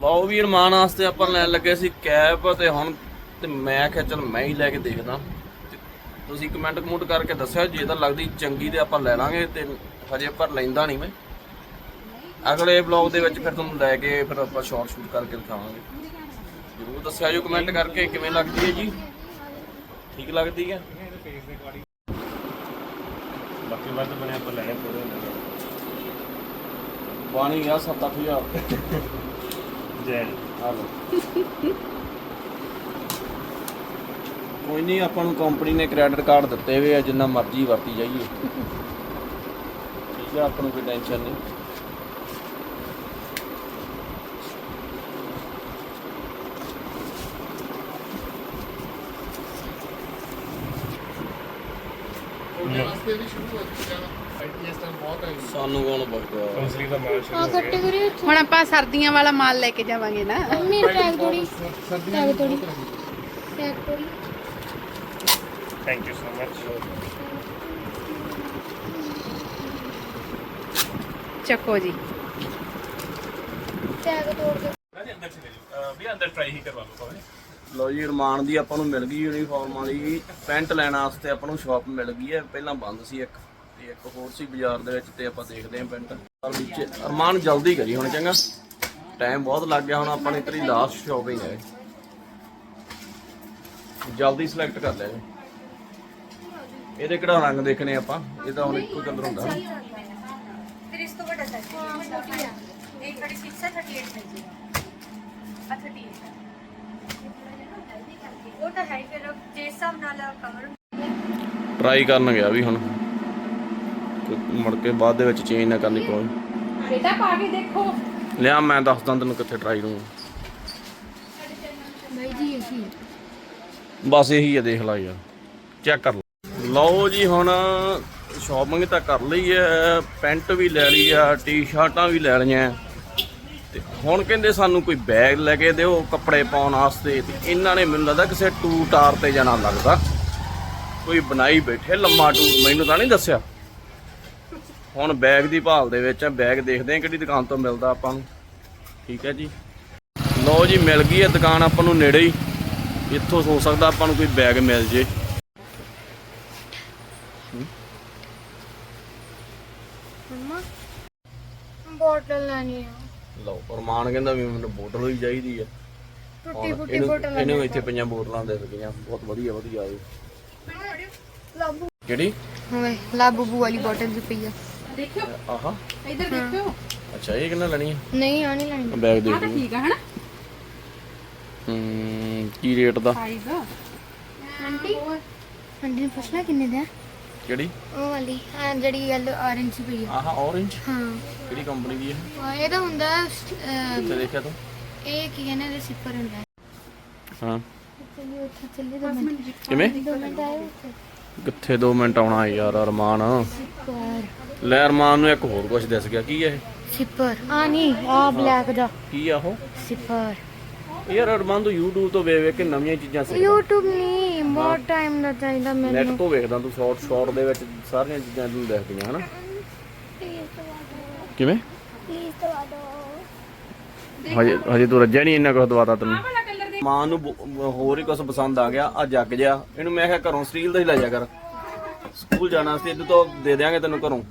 ਲਓ ਵੀ ਅਰਮਾਨ ਵਾਸਤੇ ਆਪਾਂ ਲੈਣ ਲੱਗੇ ਸੀ ਕੈਪ ਤੇ ਹੁਣ ਤੇ ਮੈਂ ਕਿਹਾ ਚਲ ਮੈਂ ਹੀ ਲੈ ਕੇ ਦੇਖਦਾ। ਤੁਸੀਂ ਕਮੈਂਟ ਕਮੂਟ ਕਰਕੇ ਦੱਸਿਓ ਜੇ ਤਾਂ ਲੱਗਦੀ ਚੰਗੀ ਤੇ ਆਪਾਂ ਲੈ ਲਾਂਗੇ ਤੇ ਹਜੇ ਪਰ ਲੈਂਦਾ ਨਹੀਂ ਮੈਂ। ਅਗਲੇ ਵਲੌਗ ਦੇ ਵਿੱਚ ਫਿਰ ਤੁਹਾਨੂੰ ਲੈ ਕੇ ਫਿਰ ਆਪਾਂ ਸ਼ਾਰਟ ਸ਼ੂਟ ਕਰਕੇ ਦਿਖਾਵਾਂਗੇ। ਜਰੂਰ ਦੱਸਿਆ ਜੋ ਕਮੈਂਟ ਕਰਕੇ ਕਿਵੇਂ ਲੱਗਦੀ ਹੈ ਜੀ। ਠੀਕ ਲੱਗਦੀ ਹੈ? ਬਾਕੀ ਵੱਧ ਬਣੇ ਆਪਾਂ ਲੈਣੇ ਪੂਰੇ। ਪਾਣੀ ਗਿਆ 7-8000 ਜੈ। ਆ ਲਓ ਕੋਈ ਨਹੀਂ ਆਪਾਂ ਨੂੰ ਕੰਪਨੀ ਨੇ ਕ੍ਰੈਡਿਟ ਕਾਰਡ ਦਿੱਤੇ ਹੋਏ ਆ ਜਿੰਨਾ ਮਰਜ਼ੀ ਵਰਤੀ ਜਾਈਏ। ਠੀਕ ਆ ਆਪਾਂ ਨੂੰ ਕੋਈ ਟੈਨਸ਼ਨ ਨਹੀਂ। ਸਾਨੂੰ ਕੌਣ ਬਖਦਾ ਆ ਕੈਟਾਗਰੀ ਹੁਣ ਆਪਾਂ ਸਰਦੀਆਂ ਵਾਲਾ ਮਾਲ ਲੈ ਕੇ ਜਾਵਾਂਗੇ ਨਾ। ਮੰਮੀ ਟੈਗ ਥੋੜੀ ਟੈਗ ਥੋੜੀ ਟੈਗ ਥੋੜੀ ਥੈਂਕ ਯੂ ਸੋ ਮਚ ਚੱਕੋ ਜੀ। ਟੈਗ ਤੋੜ ਕੇ ਅੰਦਰ ਚਲੇ ਜਾਓ। ਵੀ ਅੰਦਰ ਟਰਾਈ ਹੀ ਕਰਵਾ ਲਓ ਭਾਵੇਂ। ਲੋ ਜੀ ਰਮਾਨ ਦੀ ਆਪਾਂ ਨੂੰ ਮਿਲ ਗਈ ਯੂਨੀਫਾਰਮ ਵਾਲੀ। ਪੈਂਟ ਲੈਣ ਵਾਸਤੇ ਆਪਾਂ ਨੂੰ ਸ਼ਾਪ ਮਿਲ ਗਈ ਹੈ। ਪਹਿਲਾਂ ਬੰਦ ਸੀ ਇੱਕ। ਤੇ ਇੱਕ ਹੋਰ ਸੀ ਬਾਜ਼ਾਰ ਦੇ ਵਿੱਚ ਤੇ ਆਪਾਂ ਦੇਖਦੇ ਹਾਂ ਪੈਂਟ ਪਰ ਵਿੱਚ ਅਰਮਾਨ ਜਲਦੀ ਕਰੀ ਹੁਣ ਚੰਗਾ। ਟਾਈਮ ਬਹੁਤ ਲੱਗ ਗਿਆ ਹੁਣ ਆਪਾਂ ਨੇ ਤੇਰੀ ਲਾਸਟ ਸ਼ਾਪਿੰਗ ਹੈ। ਜਲਦੀ ਸਿਲੈਕਟ ਕਰ ਲੈ। ਇਹਦੇ ਕਿਹੜਾ ਰੰਗ ਦੇਖਣੇ ਆਪਾਂ? ਇਹ ਤਾਂ ਹੁਣ ਇੱਕੋ ਕਲਰ ਹੁੰਦਾ। ਨਾ ਫਿਰ ਇਸ ਤੋਂ ਵੱਡਾ ਸਾਈਜ਼ ਹਾਂ ਛੋਟੀ ਆ ਇਹ 36 ਹੈ 38 ਸਾਈਜ਼ ਆ 38 ਉਹ ਤਾਂ ਹੈ ਫਿਰ ਜੇ ਹਿਸਾਬ ਨਾਲ ਕਵਰ ਟਰਾਈ ਕਰਨ ਗਿਆ ਵੀ ਹੁਣ। ਮੁੜ ਕੇ ਬਾਅਦ ਦੇ ਵਿੱਚ ਚੇਂਜ ਨਾ ਕਰਨੀ ਪਵੇ ਬੇਟਾ ਪਾ ਕੇ ਦੇਖੋ। ਲਿਆ ਮੈਂ ਦੱਸਦਾ ਤੈਨੂੰ ਕਿੱਥੇ ਟਰਾਈ ਨੂੰ ਬਾਈ ਜੀ ਇਹੀ ਬਸ ਇਹੀ ਹੈ ਦੇਖ ਲਾ ਯਾਰ। ਚੈੱਕ ਕਰ ਲਓ ਲਓ ਜੀ ਹੁਣ ਸ਼ਾਪਿੰਗ ਤਾਂ ਕਰ ਲਈ ਹੈ ਪੈਂਟ ਵੀ ਲੈ ਲਈ ਆ ਟੀ-ਸ਼ਰਟਾਂ ਵੀ ਲੈ ਲਈਆਂ। ਤੇ ਹੁਣ ਕਹਿੰਦੇ ਸਾਨੂੰ ਕੋਈ ਬੈਗ ਲੈ ਕੇ ਦਿਓ ਕੱਪੜੇ ਪਾਉਣ ਵਾਸਤੇ। ਤੇ ਇਹਨਾਂ ਨੇ ਮੈਨੂੰ ਲੱਗਦਾ ਕਿਸੇ ਟੂਰ ਟਾਰ ਤੇ ਜਾਣਾ ਲੱਗਦਾ। ਕੋਈ ਬਣਾਈ ਬੈਠੇ ਲੰਮਾ ਟੂਰ ਮੈਨੂੰ ਤਾਂ ਨਹੀਂ ਦੱਸਿਆ। ਹੁਣ ਬੈਗ ਦੀ ਭਾਲ ਦੇ ਵਿੱਚ ਆ ਬੈਗ ਦੇਖਦੇ ਆ ਕਿਹੜੀ ਦੁਕਾਨ ਤੋਂ ਮਿਲਦਾ ਆਪਾਂ ਨੂੰ। ਠੀਕ ਹੈ ਜੀ। ਲਓ ਜੀ ਮਿਲ ਗਈ ਹੈ ਦੁਕਾਨ ਆਪਾਂ ਨੂੰ ਨੇੜੇ ਹੀ। ਇੱਥੋਂ ਹੋ ਸਕਦਾ ਆਪਾਂ ਨੂੰ ਕੋਈ ਬੈਗ ਮਿਲ ਜੇ। ਮੰਮਾ ਬੋਟਲ ਲੈਣੀ ਆ। ਲਓ ਅਰਮਾਨ ਕਹਿੰਦਾ ਵੀ ਮੈਨੂੰ ਬੋਤਲ ਹੀ ਚਾਹੀਦੀ ਹੈ ਟੁੱਟੀ ਫੁੱਟੀ ਬੋਟਲ ਇਹਨੂੰ ਇੱਥੇ ਪਈਆਂ ਬੋਤਲਾਂ ਦੇ ਦਿੱਤੀਆਂ। ਬਹੁਤ ਵਧੀਆ ਵਧੀਆ ਆਏ ਕਿਹੜੀ? ਹੋਵੇ ਲਾਬੂ ਬੂ ਵਾਲੀ ਬੋਟਲ ਵੀ ਪਈ ਆ। ਦੇਖਿਓ। ਆਹਾ। ਇੱਧਰ ਦੇਖਿਓ। ਅੱਛਾ ਇਹ ਕਿੰਨਾ ਲੈਣੀ ਹੈ? ਨਹੀਂ ਆ ਨਹੀਂ ਲੈਣੀ। ਬੈਗ ਆ ਦੇਖ ਤਾਂ ਲਓ। ਠੀਕ ਆ ਹਨਾ? ਹੂੰ ਕੀ ਰੇਟ ਦਾ? ਸਾਈਜ਼ ਆਂਟੀ ਆਂਟੀ ਨੇ ਪੁੱਛਣਾ ਕਿੰਨੇ ਦਾ? ਕਿਹੜੀ? ਉਹ ਵਾਲੀ ਹਾਂ ਜਿਹੜੀ ਯੈਲੋ orange ਪਈ ਆ। ਆਹਾ orange? ਹਾਂ। ਕਿਹੜੀ ਕੰਪਨੀ ਦੀ ਹੈ? ਉਹ ਇਹਦਾ ਹੁੰਦਾ ਅਹ, ਕਿੱਥੇ ਦੇਖਿਆ ਤੂੰ? ਇਹ ਕੀ ਕਹਿੰਦੇ ਨੇ ਸਿਪਰ ਹੁੰਦਾ। ਹੈ। ਹਾਂ ਚੱਲੀ ਉੱਥੇ ਚੱਲੀ ਦੋ ਮਿੰਟ। ਕਿਵੇਂ? ਦੋ ਮਿੰਟ ਆਏ ਉੱਥੇ। ਕਿੱਥੇ 2 ਮਿੰਟ ਆਉਣਾ ਯਾਰ ਅਰਮਾਨ। ਲੈ ਅਰਮਾਨ ਨੂੰ ਇੱਕ ਹੋਰ ਕੁਝ ਦਿਸ ਗਿਆ ਕੀ ਹੈ ਇਹ? ਸਿਪਰ ਆ ਨਹੀਂ ਆ ਬਲੈਕ ਦਾ। ਕੀ ਆ ਉਹ? ਸਿਪਰ ਯਾਰ ਅਰਮਾਨ ਤੂੰ YouTube ਤੋਂ ਵੇਖ ਵੇਖ ਕੇ ਨਵੀਆਂ ਚੀਜ਼ਾਂ ਸਿੱਖ YouTube ਨਹੀਂ ਬਹੁਤ ਟਾਈਮ ਦਾ ਚਾਹੀਦਾ ਨੈਟ ਮੈਨੂੰ ਤੋਂ ਵੇਖਦਾ ਤੂੰ ਸ਼ਾਰਟ ਸ਼ਾਰਟ ਦੇ ਵਿੱਚ ਸਾਰੀਆਂ ਚੀਜ਼ਾਂ ਤੈਨੂੰ ਦਿਖਦੀਆਂ ਹਨਾ? ਕਿਵੇਂ ਪਲੀਜ਼ ਦਵਾ ਦਿਓ। ਹਜੇ ਹਜੇ ਤੂੰ ਰੱਜਿਆ ਨਹੀਂ ਇੰਨਾ ਕੁਝ ਦਵਾਤਾ ਤੈਨੂੰ। ਮਾਂ ਨੂੰ ਬ- ਹੋਰ ਹੀ ਕੁਝ ਪਸੰਦ ਆ ਗਿਆ, ਆ ਜੱਗ ਜਿਆ। ਇਹਨੂੰ ਮੈਂ ਕਿਹਾ ਘਰੋਂ ਸਟੀਲ ਦਾ ਹੀ ਲੈ ਜਾ ਕਰ। ਸਕੂਲ ਜਾਣਾ ਸੀ, ਇਹਦੇ ਤੋਂ ਦੇ ਦਿਆਂਗੇ ਤੈਨੂੰ ਘਰੋਂ।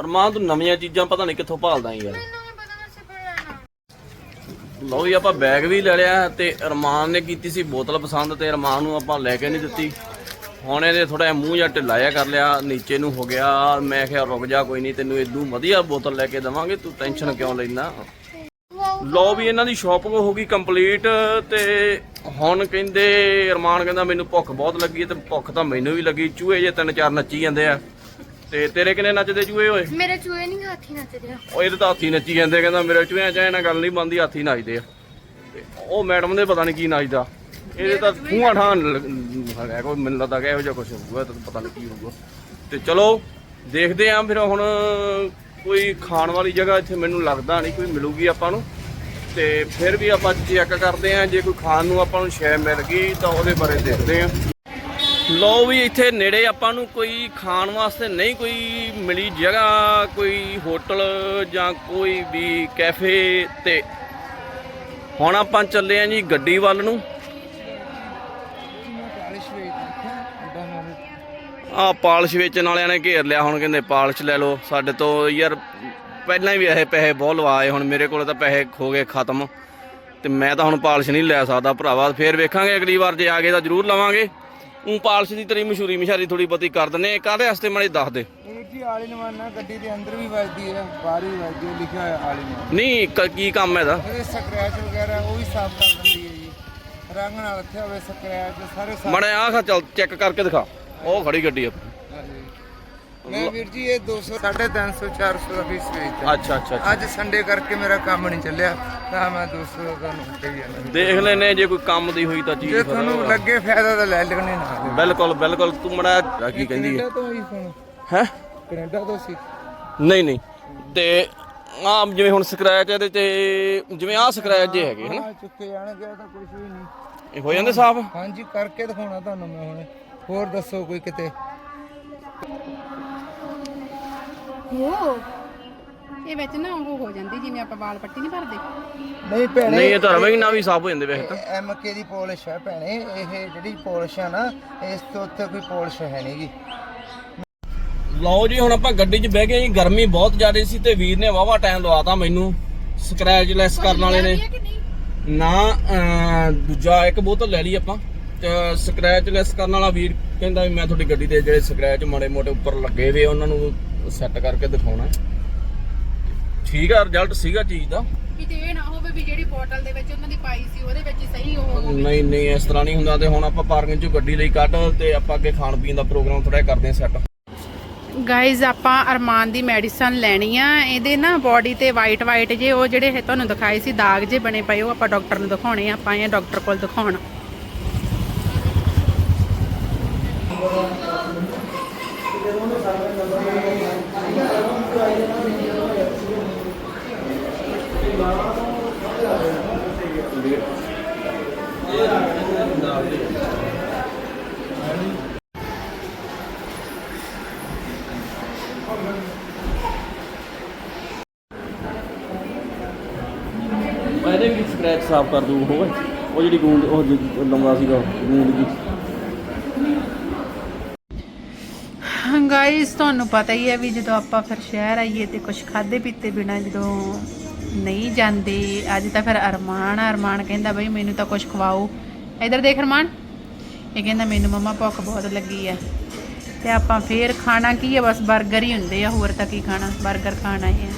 ਅਰਮਾਨ ਤੂੰ ਨਵੀਆਂ ਚੀਜ਼ਾਂ ਪਤਾ ਨਹੀਂ ਕਿੱਥੋਂ ਭਾਲਦਾ ਈ ਯਾਰ। ਲਓ ਜੀ, ਆਪਾਂ ਬੈਗ ਵੀ ਲੈ ਲਿਆ ਤੇ ਅਰਮਾਨ ਨੇ ਕੀਤੀ ਸੀ ਬੋਤਲ ਪਸੰਦ ਤੇ ਅਰਮਾਨ ਨੂੰ ਆਪਾਂ ਲੈ ਕੇ ਨਹੀਂ ਦਿੱਤੀ। ਹੁਣ ਇਹਨੇ ਥੋੜਾ ਜਿਹਾ ਮੂੰਹ ਜਾਂ ਢਿੱਲਾਇਆ ਕਰ ਲਿਆ, ਨੀਚੇ ਨੂੰ ਹੋ ਗਿਆ। ਮੈਂ ਕਿਹਾ, ਰੁਕ ਜਾ, ਕੋਈ ਨਹੀਂ ਤੈਨੂੰ ਇਦੋਂ ਵਧੀਆ ਬੋਤਲ ਲੈ ਕੇ ਦਵਾਂਗੇ, ਤੂੰ ਟੈਨਸ਼ਨ ਕਿਉਂ ਲੈਂਦਾ? ਲੋ ਵੀ ਇਹਨਾਂ ਦੀ ਸ਼ਾਪਿੰਗ ਹੋ ਗਈ ਕੰਪਲੀਟ ਤੇ ਹੁਣ ਕਹਿੰਦੇ ਅਰਮਾਨ ਕਹਿੰਦਾ ਮੈਨੂੰ ਭੁੱਖ ਬਹੁਤ ਲੱਗੀ ਤੇ ਭੁੱਖ ਤਾਂ ਮੈਨੂੰ ਵੀ ਲੱਗੀ ਚੂਹੇ ਜੇ ਤਿੰਨ ਚਾਰ ਨੱਚੀ ਜਾਂਦੇ ਆ। ਤੇ ਤੇਰੇ ਕਿਨੇ ਨੱਚਦੇ ਚੂਹੇ ਓਏ? ਮੇਰੇ ਚੂਹੇ ਨਹੀਂ ਹਾਥੀ ਨੱਚਦੇ ਆ। ਉਹ ਇਹਦੇ ਤਾਂ ਹਾਥੀ ਨੱਚੀ ਜਾਂਦੇ ਕਹਿੰਦਾ ਮੇਰੇ ਚੂਹਿਆਂ ਚ ਇਹਨਾਂ ਗੱਲ ਨਹੀਂ ਬੰਦੀ ਹਾਥੀ ਨੱਚਦੇ ਆ। ਤੇ ਉਹ ਮੈਡਮ ਦੇ ਪਤਾ ਨਹੀਂ ਕੀ ਨੱਚਦਾ। ਇਹਦੇ ਤਾਂ ਖੂਹਾਂ ਠਾਣ ਹੈਗਾ ਕੋਈ ਮੈਨੂੰ ਲੱਗਦਾ ਕਿ ਇਹੋ ਜਿਹਾ ਕੁਝ ਹੋਊਗਾ ਤਾਂ ਪਤਾ ਨਹੀਂ ਕੀ ਹੋਊਗਾ। ਤੇ ਚਲੋ ਦੇਖਦੇ ਆਂ ਫਿਰ ਹੁਣ ਕੋਈ ਖਾਣ ਵਾਲੀ ਜਗ੍ਹਾ ਇੱਥੇ ਮੈਨੂੰ ਲੱਗਦਾ ਨਹੀਂ ਕੋਈ ਮਿਲੂਗੀ ਆਪਾਂ ਨੂੰ। ਤੇ ਫਿਰ ਵੀ ਆਪਾਂ ਚੈੱਕ ਕਰਦੇ ਆਂ ਜੇ ਕੋਈ ਖਾਣ ਨੂੰ ਆਪਾਂ ਨੂੰ ਸ਼ੈ ਮਿਲ ਗਈ ਤਾਂ ਉਹਦੇ ਬਾਰੇ ਦੇਖਦੇ ਆਂ ਲੋ ਵੀ ਇੱਥੇ ਨੇੜੇ ਆਪਾਂ ਨੂੰ ਕੋਈ ਖਾਣ ਵਾਸਤੇ ਨਹੀਂ ਕੋਈ ਮਿਲੀ ਜਗ੍ਹਾ, ਕੋਈ ਹੋਟਲ ਜਾਂ ਕੋਈ ਵੀ ਕੈਫੇ ਤੇ। ਹੁਣ ਆਪਾਂ ਚੱਲੇ ਆਂ ਜੀ ਗੱਡੀ ਵੱਲ ਨੂੰ। ਪਾਲਿਸ਼ ਵੇਚ ਆ ਪਾਲਿਸ਼ ਵੇਚਣ ਵਾਲਿਆਂ ਨੇ ਘੇਰ ਲਿਆ, ਹੁਣ ਕਹਿੰਦੇ ਪਾਲਿਸ਼ ਲੈ ਲਓ। ਸਾਡੇ ਤੋਂ ਯਾਰ ਪਹਿਲਾਂ ਹੀ ਇਹ ਪੈਸੇ ਬਹੁਤ ਲਵਾਏ ਹੁਣ ਮੇਰੇ ਕੋਲ ਤਾਂ ਪੈਸੇ ਹੋ ਗਏ ਖਤਮ। ਤੇ ਮੈਂ ਤਾਂ ਹੁਣ ਪਾਲਿਸ਼ ਨਹੀਂ ਲੈ ਸਕਦਾ ਭਰਾਵਾ। ਫੇਰ ਵੇਖਾਂਗੇ ਅਗਲੀ ਵਾਰ ਜੇ ਆ ਗਏ ਤਾਂ ਜ਼ਰੂਰ ਲਵਾਂਗੇ। ਉਹ ਪਾਲਿਸ਼ ਦੀ ਤੇਰੀ ਮਸ਼ਹੂਰੀ ਮਸ਼ਾਰੀ ਥੋੜੀ ਬਹੁਤੀ ਕਰ ਦਿੰਨੇ ਕਾਹਦੇ ਵਾਸਤੇ ਮਾੜੇ ਦੱਸ ਦੇ। ਜੀ ਆਲੀ ਨਵਾਨਾ ਗੱਡੀ ਦੇ ਅੰਦਰ ਵੀ ਵੱਜਦੀ ਹੈ ਬਾਹਰ ਵੀ ਵੱਜਦੀ ਹੈ ਲਿਖਿਆ ਹੋਇਆ ਆਲੀ ਨਵਾਨਾ। ਨਹੀਂ ਕ- ਕੀ ਕੰਮ ਹੈ ਇਹਦਾ? ਇਹਦੇ ਸਕ੍ਰੈਚ ਵਗੈਰਾ ਉਹ ਵੀ ਸਾਫ਼ ਕਰ ਦਿੰਦੀ ਹੈ ਜੀ। ਰੰਗ ਨਾਲ ਇੱਥੇ ਹੋਵੇ ਸਕ੍ਰੈਚ ਸਾਰੇ ਸਾਫ਼ ਮਾੜਾ ਆਹ ਖਾ ਚੱਲ ਚੈੱਕ ਕਰਕੇ ਦਿਖਾ। ਉਹ ਖੜੀ ਗੱਡੀ ਆ। ਮੈਂ ਵੀਰ ਜੀ ਇਹ 200 350 400 ਦਾ ਪੀਸ ਵੇਚਦਾ ਅੱਛਾ ਅੱਛਾ। ਅੱਜ ਸੰਡੇ ਕਰਕੇ ਮੇਰਾ ਕੰਮ ਨਹੀਂ ਚੱਲਿਆ ਤਾਂ ਮੈਂ 200 ਦਾ ਤੁਹਾਨੂੰ ਕਹੀ ਜਾਂਦਾ। ਦੇਖ ਲੈਨੇ ਜੇ ਕੋਈ ਕੰਮ ਦੀ ਹੋਈ ਤਾਂ ਚੀਜ਼ ਜੇ ਤੁਹਾਨੂੰ ਲੱਗੇ ਫਾਇਦਾ ਤਾਂ ਲੈ ਲੈਣੇ ਨਾ ਬਿਲਕੁਲ ਬਿਲਕੁਲ ਤੂੰ ਮੜਾ ਕੀ ਕਹਿੰਦੀ ਹੈ? ਕੈਨੇਡਾ ਤੋਂ ਹੀ ਫੋਨ ਹੈ? ਕੈਨੇਡਾ ਤੋਂ ਸੀ। ਨਹੀਂ ਨਹੀਂ। ਤੇ ਆ ਜਿਵੇਂ ਹੁਣ ਸਕ੍ਰੈਚ ਇਹਦੇ ਤੇ ਜਿਵੇਂ ਆਹ ਸਕ੍ਰੈਚ ਜੇ ਹੈਗੇ ਹਨਾ? ਆ ਚੁੱਕੇ ਜਾਣਗੇ ਤਾਂ ਕੁਝ ਵੀ ਨਹੀਂ। ਇਹ ਹੋ ਜਾਂਦੇ ਸਾਫ਼? ਹਾਂਜੀ ਕਰਕੇ ਦਿਖਾਉਣਾ ਤੁਹਾਨੂੰ ਮੈਂ ਹੁਣ। ਹੋਰ ਦੱਸੋ ਕੋਈ ਕਿਤੇ? ਓ ਇਹ ਵਿੱਚ ਨਾ ਉਹ ਹੋ ਜਾਂਦੀ ਜਿਵੇਂ ਆਪਾਂ ਵਾਲ ਪੱਟੀ ਨਹੀਂ ਭਰਦੇ। ਨਹੀਂ ਭੈਣੇ ਨਹੀਂ ਇਹ ਤਾਂ ਰਵੇਂ ਨਾ ਵੀ ਸਾਫ਼ ਹੋ ਜਾਂਦੇ ਵੈਸੇ ਤਾਂ। ਐਮਕੇ ਦੀ ਪਾਲਿਸ਼ ਹੈ ਭੈਣੇ ਇਹ ਜਿਹੜੀ ਪਾਲਿਸ਼ ਹੈ ਨਾ ਇਸ ਤੋਂ ਉੱਤੇ ਕੋਈ ਪਾਲਿਸ਼ ਹੈ ਨਹੀਂਗੀ ਲਓ ਜੀ ਹੁਣ ਆਪਾਂ ਗੱਡੀ 'ਚ ਬਹਿ ਗਏ ਜੀ ਗਰਮੀ ਬਹੁਤ ਜ਼ਿਆਦਾ ਸੀ ਤੇ ਵੀਰ ਨੇ ਵਾਵਾ ਟਾਈਮ ਲਵਾਤਾ ਮੈਨੂੰ। ਸਕ੍ਰੈਚ ਲੈਸ ਕਰਨ ਵਾਲੇ ਨੇ। ਨਾ ਅਹ, ਦੂਜਾ ਇੱਕ ਬੋਤਲ ਲੈ ਲਈ ਆਪਾਂ। ਤੇ ਸਕ੍ਰੈਚ ਲੈਸ ਕਰਨ ਵਾਲਾ ਵੀਰ ਕਹਿੰਦਾ ਵੀ ਮੈਂ ਤੁਹਾਡੀ ਗੱਡੀ ਦੇ ਜਿਹੜੇ ਸਕ੍ਰੈਚ ਮਾੜੇ ਮੋਟੇ ਉੱਪਰ ਲੱਗੇ ਵੇ ਉਹਨਾਂ ਨੂੰ ਸੈੱਟ ਕਰਕੇ ਦਿਖਾਉਣਾ ਠੀਕ ਆ ਰਿਜ਼ਲਟ ਸੀਗਾ ਚੀਜ਼ ਦਾ। ਕਿਤੇ ਇਹ ਨਾ ਹੋਵੇ ਵੀ ਜਿਹੜੀ ਬੋਟਲ ਦੇ ਵਿੱਚ ਉਹਨਾਂ ਦੀ ਪਾਈ ਸੀ ਉਹਦੇ ਵਿੱਚ ਹੀ ਸਹੀ ਉਹ ਹੋਵੇ। ਨਹੀਂ ਨਹੀਂ ਇਸ ਤਰ੍ਹਾਂ ਨਹੀਂ ਹੁੰਦਾ ਤੇ ਹੁਣ ਆਪਾਂ ਪਾਰਕਿੰਗ 'ਚੋਂ ਗੱਡੀ ਲਈ ਕੱਢ ਤੇ ਆਪਾਂ ਅੱਗੇ ਖਾਣ ਪੀਣ ਦਾ ਪ੍ਰੋਗਰਾਮ ਥੋੜਾ ਕਰਦੇ ਹਾਂ ਸੈੱਟ ਗਾਇਜ਼ ਆਪਾਂ ਅਰਮਾਨ ਦੀ ਮੈਡੀਸਨ ਲੈਣੀ ਆ। ਇਹਦੇ ਨਾ ਬਾਡੀ ਤੇ ਵਾਈਟ ਵਾਈਟ ਜੇ ਉਹ ਜਿਹੜੇ ਤੁਹਾਨੂੰ ਦਿਖਾਏ ਸੀ ਦਾਗ ਜੇ ਬਣੇ ਪਏ ਉਹ ਆਪਾਂ ਡਾਕਟਰ ਨੂੰ ਦਿਖਾਉਣੇ ਆ। ਆਪਾਂ ਇਹ ਡਾਕਟਰ ਕੋਲ ਦਿਖਾਉਣ ਵੀ ਸਕ੍ਰੈਚ ਸਾਫ਼ ਕਰ ਦੂ ਉਹ। ਉਹ ਜਿਹੜੀ ਗੂੰਦ ਉਹ ਜਿਹੜੀ ਲੰਮਾ ਸੀਗਾ ਗੂੰਦ ਦੀ ਗਾਇਸ ਤੁਹਾਨੂੰ ਪਤਾ ਹੀ ਹੈ ਵੀ ਜਦੋਂ ਆਪਾਂ ਫਿਰ ਸ਼ਹਿਰ ਆਈਏ ਤੇ ਕੁਝ ਖਾਦੇ ਪੀਤੇ ਬਿਨਾ ਜਦੋਂ ਨਹੀਂ ਜਾਂਦੇ ਅੱਜ ਤਾਂ ਫਿਰ ਅਰਮਾਨ ਆ, ਅਰਮਾਨ ਕਹਿੰਦਾ ਬਈ ਮੈਨੂੰ ਤਾਂ ਕੁਝ ਖਵਾਓ। ਇਧਰ ਦੇਖ ਅਰਮਾਨ। ਇਹ ਕਹਿੰਦਾ ਮੈਨੂੰ ਮੰਮਾ ਭੁੱਖ ਬਹੁਤ ਲੱਗੀ ਆ ਤੇ ਆਪਾਂ ਫੇਰ ਖਾਣਾ ਕੀ ਆ ਬਸ 버ਗਰ ਹੀ ਹੁੰਦੇ ਆ ਹੋਰ ਤਾਂ ਕੀ ਖਾਣਾ? 버ਗਰ ਖਾਣਾ ਹੀ ਆ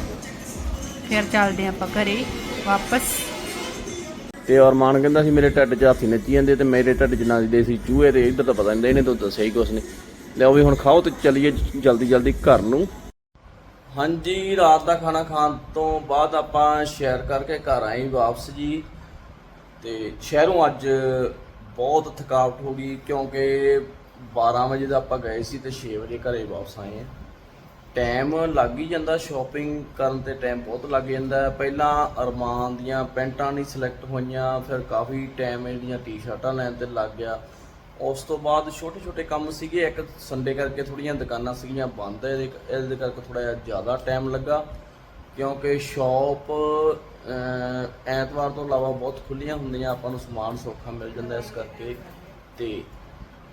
ਫਿਰ ਚੱਲਦੇ ਆਪਾਂ ਘਰੇ ਵਾਪਸ। ਤੇ ਅਰਮਾਨ ਕਹਿੰਦਾ ਸੀ, ਮੇਰੇ ਢਿੱਡ 'ਚ ਹਾਥੀ ਨੱਚੀ ਜਾਂਦੇ ਤੇ ਮੇਰੇ ਢਿੱਡ 'ਚ ਨੱਚਦੇ ਸੀ ਚੂਹੇ ਤੇ, ਇੱਧਰ ਤਾਂ ਪਤਾ ਨਹੀਂ ਇਹਨੇ ਤਾਂ ਦੱਸਿਆ ਹੀ ਕੁਛ ਨਹੀਂ ਲਿਆਓ ਵੀ ਹੁਣ ਖਾਓ ਤੇ ਚੱਲੀਏ ਜਲਦੀ ਜਲਦੀ ਘਰ ਨੂੰ। ਹਾਂਜੀ, ਰਾਤ ਦਾ ਖਾਣਾ ਖਾਣ ਤੋਂ ਬਾਅਦ ਆਪਾਂ ਸ਼ਹਿਰ ਕਰਕੇ ਘਰ ਆਏ ਵਾਪਸ ਜੀ। ਤੇ ਸ਼ਹਿਰੋਂ ਅੱਜ ਬਹੁਤ ਥਕਾਵਟ ਹੋ ਗਈ ਕਿਉਂਕਿ 12 ਵਜੇ ਦਾ ਆਪਾਂ ਗਏ ਸੀ ਤੇ 6 ਵਜੇ ਘਰੇ ਵਾਪਸ ਆਏ ਆ ਟਾਈਮ ਲੱਗ ਹੀ ਜਾਂਦਾ ਸ਼ਾਪਿੰਗ ਕਰਨ ਤੇ ਟਾਈਮ ਬਹੁਤ ਲੱਗ ਜਾਂਦਾ। ਪਹਿਲਾਂ ਅਰਮਾਨ ਦੀਆਂ ਪੈਂਟਾਂ ਨਹੀਂ ਸਿਲੈਕਟ ਹੋਈਆਂ, ਫਿਰ ਕਾਫੀ ਟਾਈਮ ਇਹਦੀਆਂ ਟੀ-ਸ਼ਰਟਾਂ ਲੈਣ ਤੇ ਲੱਗ ਗਿਆ। ਉਸ ਤੋਂ ਬਾਅਦ ਛੋਟੇ ਛੋਟੇ ਕੰਮ ਸੀਗੇ, ਇੱਕ ਸੰਡੇ ਕਰਕੇ ਥੋੜੀਆਂ ਦੁਕਾਨਾਂ ਸੀਗੀਆਂ ਬੰਦ, ਇਹਦੇ ਇਹਦੇ ਕਰਕੇ ਥੋੜਾ ਜਿਹਾ ਜ਼ਿਆਦਾ ਟਾਈਮ ਲੱਗਾ। ਕਿਉਂਕਿ ਸ਼ਾਪ ਐਤਵਾਰ ਤੋਂ ਇਲਾਵਾ ਬਹੁਤ ਖੁੱਲੀਆਂ ਹੁੰਦੀਆਂ, ਆਪਾਂ ਨੂੰ ਸਮਾਨ ਸੌਖਾ ਮਿਲ ਜਾਂਦਾ ਇਸ ਕਰਕੇ। ਤੇ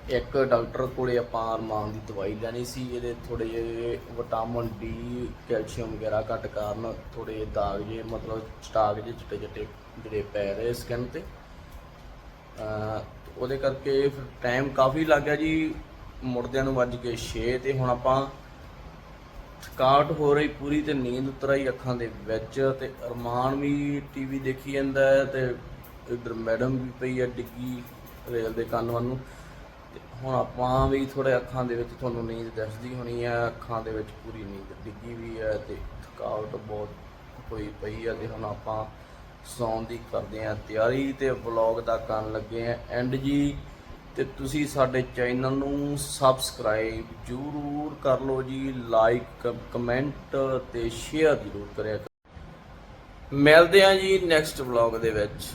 ਇੱਕ ਡਾਕਟਰ ਕੋਲੇ ਆਪਾਂ ਅਰਮਾਨ ਦੀ ਦਵਾਈ ਲੈਣੀ ਸੀ, ਇਹਦੇ ਥੋੜੇ ਜਿਹੇ ਵਿਟਾਮਿਨ ਡੀ ਕੈਲਸ਼ੀਅਮ ਵਗੈਰਾ ਘੱਟ ਕਾਰਨ ਥੋੜੇ ਦਾਗ ਜੇ ਮਤਲਬ ਸਟਾਕ ਜੇ ਚਿੱਟੇ ਚਿੱਟੇ ਜਿਹੜੇ ਪੈ ਰਹੇ ਸਕਿਨ ਤੇ। ਉਹਦੇ ਕਰਕੇ ਫਿਰ ਟਾਈਮ ਕਾਫੀ ਲੱਗ ਗਿਆ ਜੀ, ਮੁੜਦਿਆਂ ਨੂੰ ਵੱਜ ਕੇ 6 ਤੇ ਹੁਣ ਆਪਾਂ ਥਕਾਵਟ ਹੋ ਰਹੀ ਪੂਰੀ ਤੇ ਨੀਂਦ ਉਤਰ ਆਈ ਅੱਖਾਂ ਦੇ ਵਿੱਚ ਤੇ ਅਰਮਾਨ ਵੀ ਟੀਵੀ ਦੇਖੀ ਜਾਂਦਾ ਹੈ ਤੇ ਇਧਰ ਮੈਡਮ ਵੀ ਪਈ ਹੈ ਡਿੱਗੀ ਰੇਲ ਦੇ ਕੰਨ ਵੱਲ ਨੂੰ। ਹੁਣ ਆਪਾਂ ਵੀ ਥੋੜੇ ਅੱਖਾਂ ਦੇ ਵਿੱਚ ਤੁਹਾਨੂੰ ਨੀਂਦ ਦਿਸਦੀ ਹੋਣੀ ਹੈ ਅੱਖਾਂ ਦੇ ਵਿੱਚ ਪੂਰੀ ਨੀਂਦ ਡਿੱਗੀ ਵੀ ਹੈ ਤੇ ਥਕਾਵਟ ਬਹੁਤ ਹੋਈ ਪਈ ਹੈ ਤੇ ਹੁਣ ਆਪਾਂ ਸੌਣ ਦੀ ਕਰਦੇ ਆ ਤਿਆਰੀ ਤੇ ਵਲੌਗ ਦਾ ਕਰਨ ਲੱਗੇ ਆ। ਐਂਡ ਜੀ, ਤੇ ਤੁਸੀਂ ਸਾਡੇ ਚੈਨਲ ਨੂੰ ਸਬਸਕ੍ਰਾਈਬ ਜ਼ਰੂਰ ਕਰ ਲਓ ਜੀ ਲਾਈਕ ਕਮੈਂਟ ਤੇ ਸ਼ੇਅਰ ਜ਼ਰੂਰ ਕਰਿਆ ਕਰੋ। ਮਿਲਦੇ ਆ ਜੀ ਨੈਕਸਟ ਵਲੌਗ ਦੇ ਵਿੱਚ।